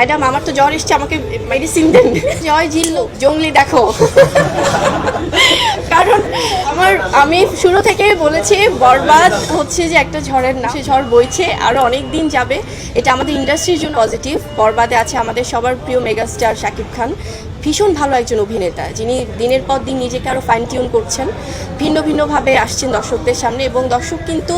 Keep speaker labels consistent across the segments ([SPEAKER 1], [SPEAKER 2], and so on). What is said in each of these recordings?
[SPEAKER 1] Madam, আমার তো জ্বর এসছে, আমাকে মেডিসিন দেন। জয় জিল্লু জঙ্গলি দেখো। কারণ আমার, আমি শুরু থেকে বলেছি, বরবাদ হচ্ছে যে একটা ঝড়ের না সে ঝড় বইছে আরও অনেক দিন যাবে। এটা আমাদের ইন্ডাস্ট্রির জন্য পজিটিভ বরবাদে আছে আমাদের সবার প্রিয় মেগাস্টার শাকিব খান। ভীষণ ভালো একজন অভিনেতা, যিনি দিনের পর দিন নিজেকে আরও ফাইন টিউন করছেন। ভিন্ন ভিন্নভাবে আসছেন দর্শকদের সামনে, এবং দর্শক কিন্তু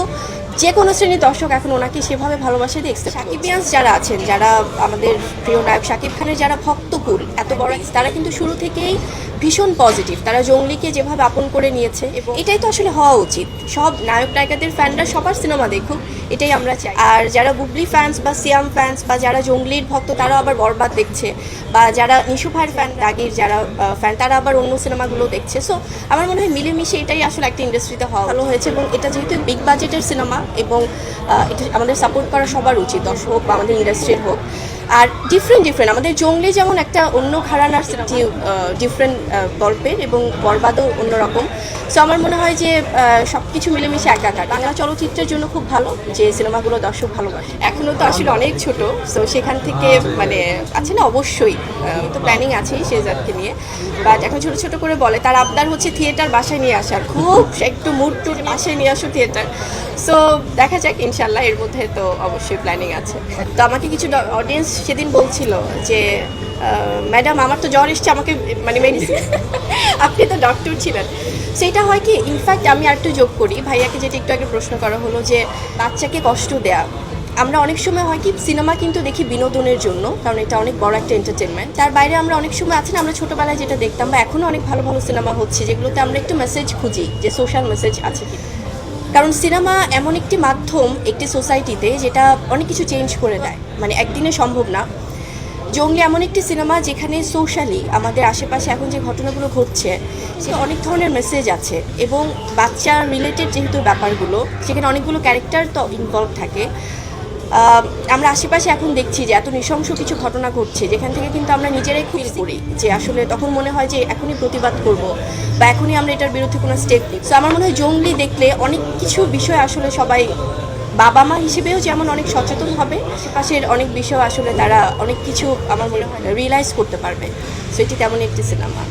[SPEAKER 1] যে কোনো শ্রেণির দর্শক এখন ওনাকে সেভাবে ভালোবাসে দেখছে সাকিবিয়ান্স যারা আছেন যারা আমাদের প্রিয় নায়ক সাকিব খানের যারা ভক্তকুল এত বড় তারা কিন্তু শুরু থেকেই ভীষণ পজিটিভ। তারা জঙ্গলিকে যেভাবে আপন করে নিয়েছে এবং এটাই তো আসলে হওয়া উচিত। সব নায়ক নায়িকাদের ফ্যানরা সবার সিনেমা দেখুক, এটাই আমরা চাই। আর যারা বুবলি ফ্যান্স বা সিয়াম ফ্যান্স বা যারা জঙ্গলির ভক্ত তারা আবার বরবাদ দেখছে। বা যারা নিশু ভাইয়ের ফ্যান রাগির যারা ফ্যান তারা আবার অন্য সিনেমাগুলো দেখছে। সো আমার মনে হয় মিলেমিশে এটাই আসলে একটা ইন্ডাস্ট্রিতে হওয়া ভালো হয়েছে এবং এটা যেহেতু বিগ বাজেটের সিনেমা এবং এটা আমাদের সাপোর্ট করা সবার উচিত, দর্শক বা আমাদের ইন্ডাস্ট্রির হোক। আর ডিফারেন্ট ডিফারেন্ট আমাদের জঙ্গলি যেমন একটা অন্য ঘরানার ডিফারেন্ট গল্পের এবং বরবাদও অন্যরকম সো আমার মনে হয় যে সব কিছু মিলেমিশে একাকার। বাংলা চলচ্চিত্রের জন্য খুব ভালো, যে সিনেমাগুলো দর্শক ভালোবাসে। এখনও তো আসলে অনেক ছোট সো সেখান থেকে মানে আছে না, অবশ্যই তো প্ল্যানিং আছেই শেজাদকে নিয়ে। বাট এখন ছোট ছোট করে বলে, তার আবদার হচ্ছে থিয়েটার বাসায় নিয়ে আসার। খুব একটু মুড টুড বাসায় নিয়ে আসো থিয়েটার সো দেখা যাক, ইনশাল্লাহ এর মধ্যে তো অবশ্যই প্ল্যানিং আছে। তো আমাকে কিছু অডিয়েন্স সেদিন বলছিল যে ম্যাডাম, আমার তো জ্বর এসছে, আমাকে মানে মেডিসিন আপনি তো ডক্টর ছিলেন। সেটা হয় কি ইনফ্যাক্ট আমি আর একটু যোগ করি। ভাইয়াকে যেটা একটু আগে প্রশ্ন করা হলো যে, বাচ্চাকে কষ্ট দেয়া। আমরা অনেক সময় হয় কি, সিনেমা কিন্তু দেখি বিনোদনের জন্য, কারণ এটা অনেক বড় একটা এন্টারটেনমেন্ট তার বাইরে আমরা অনেক সময় আছে না, আমরা ছোটবেলায় যেটা দেখতাম, বা এখনও অনেক ভালো ভালো সিনেমা হচ্ছে, যেগুলোতে আমরা একটু মেসেজ খুঁজি যে সোশ্যাল মেসেজ আছে কি কারণ সিনেমা এমন একটি মাধ্যম, একটি সোসাইটিতে যেটা অনেক কিছু চেঞ্জ করে দেয়। মানে একদিনে সম্ভব না। জঙ্গলি এমন একটি সিনেমা যেখানে সোশ্যালি আমাদের আশেপাশে এখন যে ঘটনাগুলো ঘটছে, সে অনেক ধরনের মেসেজ আছে এবং বাচ্চা রিলেটেড যেহেতু ব্যাপারগুলো, সেখানে অনেকগুলো ক্যারেক্টার তো ইনভলভ থাকে। আমরা আশেপাশে এখন দেখছি যে এত নৃশংস কিছু ঘটনা ঘটছে, যেখান থেকে কিন্তু আমরা নিজেরাই খুঁজে করি যে আসলে তখন মনে হয় যে এখনই প্রতিবাদ করব বা এখনই আমরা এটার বিরুদ্ধে কোনো স্টেপ নিই তো আমার মনে হয় জঙ্গলি দেখলে অনেক কিছু বিষয় আসলে সবাই বাবা মা হিসেবেও যেমন অনেক সচেতন হবে, আশেপাশের অনেক বিষয় আসলে তারা অনেক কিছু আমার মনে হয় রিয়েলাইজ করতে পারবে। সো এটি তেমন একটি সিনেমা